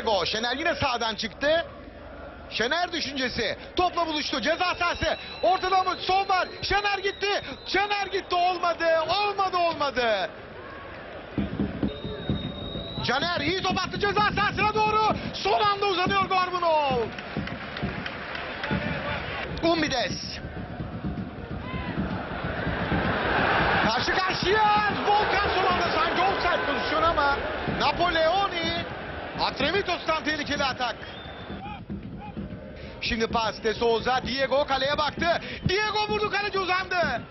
Diego. Şener yine sağdan çıktı. Şener düşüncesi. Topla buluştu. Ceza sahası. Ortada mı? Son var. Şener gitti. Şener gitti. Olmadı. Olmadı olmadı. Caner iyi top attı ceza sahasına doğru. Son anda uzanıyor Gorbunov. Umbides. Karşı karşıya. Volkan son anda sanki offside pozisyon ama Napoleoni Atremitos'tan tehlikeli atak. Şimdi pas de Souza. Diego kaleye baktı. Diego vurdu kaleci uzandı.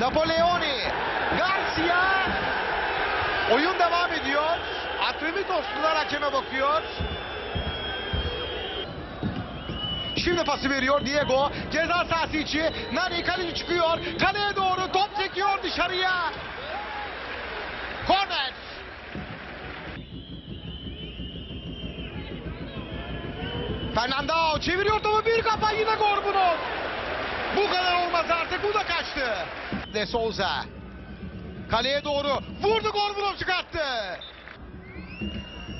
Napoleoni. Garcia. Oyun devam ediyor. Atremitoslular hakeme bakıyor. Şimdi pası veriyor Diego. Ceza sahası içi. Nani kaleci çıkıyor. Kaleye doğru top çekiyor dışarıya. Korner. Fernandao çeviriyor topu bir kafa yine Gorbunov. Bu kadar olmaz artık bu da kaçtı. De Souza. Kaleye doğru vurdu Gorbunov çıkarttı.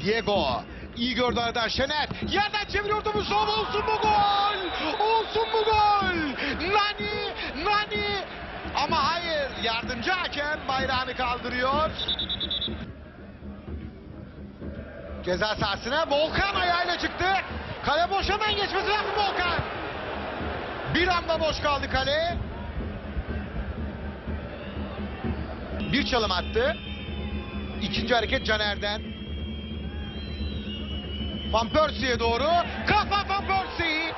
Diego. iyi gördü aradan Şener. Yerden çeviriyor topu sol olsun bu gol. Olsun bu gol. Nani, Nani. Ama hayır yardımcı hakem bayrağını kaldırıyor. Ceza sahasına Volkan ayağıyla çıktı. Kale boş hemen geçmesi lazım Volkan. Bir anda boş kaldı kale. Bir çalım attı. İkinci hareket Caner'den. Van Persie'ye doğru. Kafa Van Persie.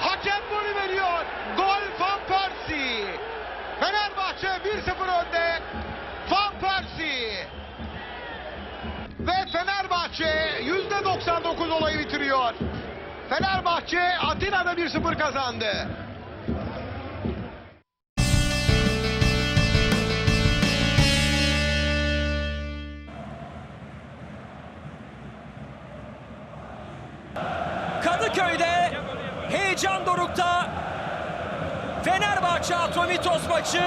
Hakem golü veriyor. Gol Van Persie. Fenerbahçe 1-0 önde. %99 olayı bitiriyor. Fenerbahçe Atina'da 1-0 kazandı. Kadıköy'de heyecan dorukta Fenerbahçe Atromitos maçı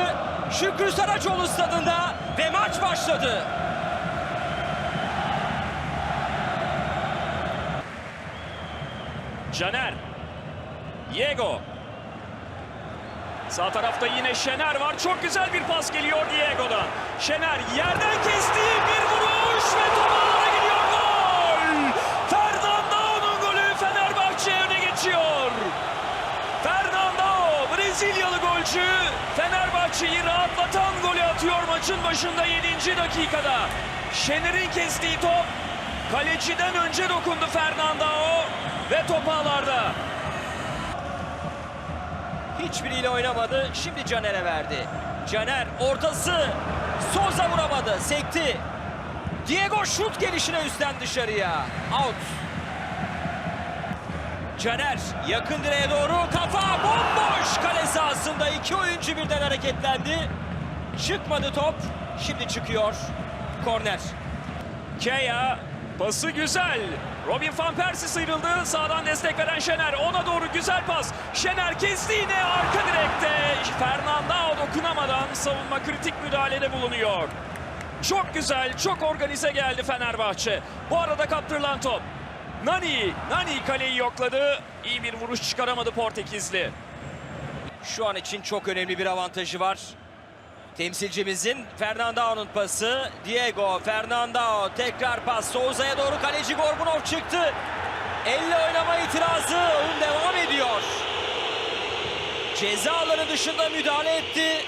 Şükrü Saraçoğlu stadında ve maç başladı. Caner. Diego. Sağ tarafta yine Şener var. Çok güzel bir pas geliyor Diego'dan. Şener yerden kestiği bir vuruş ve top ağlara gidiyor. Gol! Fernandao'nun golü Fenerbahçe öne geçiyor. Fernandao Brezilyalı golcü Fenerbahçe'yi rahatlatan golü atıyor maçın başında 7. dakikada. Şener'in kestiği top kaleciden önce dokundu Fernandao ve top ağlarda. Hiçbiriyle oynamadı. Şimdi Caner'e verdi. Caner ortası. Souza vuramadı. Sekti. Diego şut gelişine üstten dışarıya. Out. Caner yakın direğe doğru kafa bomboş kale sahasında iki oyuncu birden hareketlendi. Çıkmadı top. Şimdi çıkıyor. Korner. Keya pası güzel. Robin van Persie sıyrıldı. Sağdan destek veren Şener. Ona doğru güzel pas. Şener kesti yine arka direkte. Fernandao dokunamadan savunma kritik müdahalede bulunuyor. Çok güzel, çok organize geldi Fenerbahçe. Bu arada kaptırılan top. Nani, Nani kaleyi yokladı. İyi bir vuruş çıkaramadı Portekizli. Şu an için çok önemli bir avantajı var. Temsilcimizin Fernandao'nun pası. Diego Fernandao tekrar pas. Souza'ya doğru kaleci Gorbunov çıktı. Elle oynama itirazı. Oyun devam ediyor. Ceza alanı dışında müdahale etti.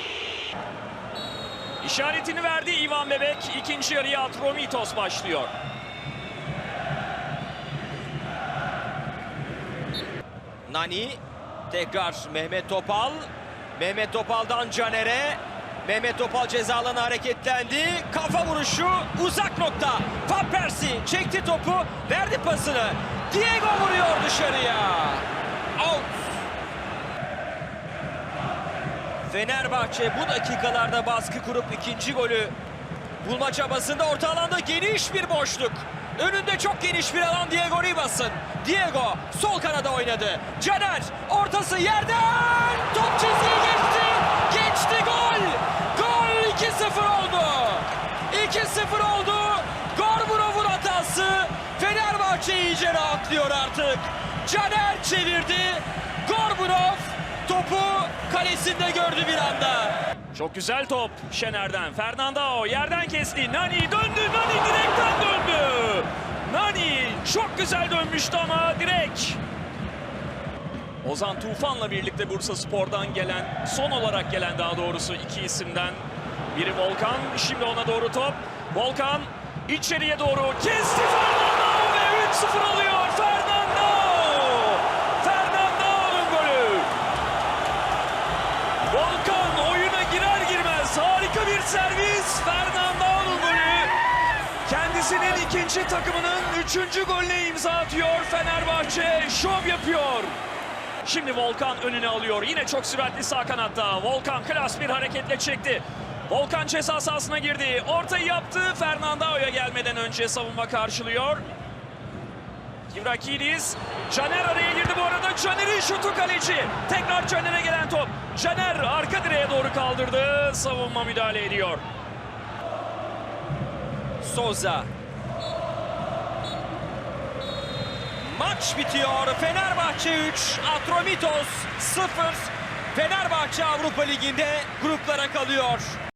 İşaretini verdi Ivan Bebek. İkinci yarıya Atromitos başlıyor. Nani tekrar Mehmet Topal. Mehmet Topal'dan Caner'e. Mehmet Topal ceza hareketlendi. Kafa vuruşu uzak nokta. Van Persie çekti topu, verdi pasını. Diego vuruyor dışarıya. Out. Fenerbahçe bu dakikalarda baskı kurup ikinci golü bulma çabasında orta alanda geniş bir boşluk. Önünde çok geniş bir alan Diego Ribas'ın. Diego sol kanada oynadı. Caner ortası yerden top çizgiye 2-0 oldu. Gorburov'un hatası. Fenerbahçe iyice rahatlıyor artık. Caner çevirdi. Gorburov topu kalesinde gördü bir anda. Çok güzel top Şener'den. Fernandao yerden kesti. Nani döndü. Nani direkten döndü. Nani çok güzel dönmüştü ama direk. Ozan Tufan'la birlikte Bursa Spor'dan gelen, son olarak gelen daha doğrusu iki isimden biri Volkan. Şimdi ona doğru top. Volkan içeriye doğru kesti Fernandao ve 3-0 alıyor Fernandao. Fernandao'nun golü. Volkan oyuna girer girmez harika bir servis. Fernandao'nun golü. Kendisinin ikinci takımının üçüncü golüne imza atıyor. Fenerbahçe şov yapıyor. Şimdi Volkan önüne alıyor. Yine çok süratli sağ kanatta. Volkan klas bir hareketle çekti. Volkan ceza sahasına girdi. Ortayı yaptı. Fernandao'ya gelmeden önce savunma karşılıyor. Kivrakidis. Caner araya girdi bu arada. Caner'in şutu kaleci. Tekrar Caner'e gelen top. Caner arka direğe doğru kaldırdı. Savunma müdahale ediyor. Souza. Maç bitiyor. Fenerbahçe 3, Atromitos 0. Fenerbahçe Avrupa Ligi'nde gruplara kalıyor.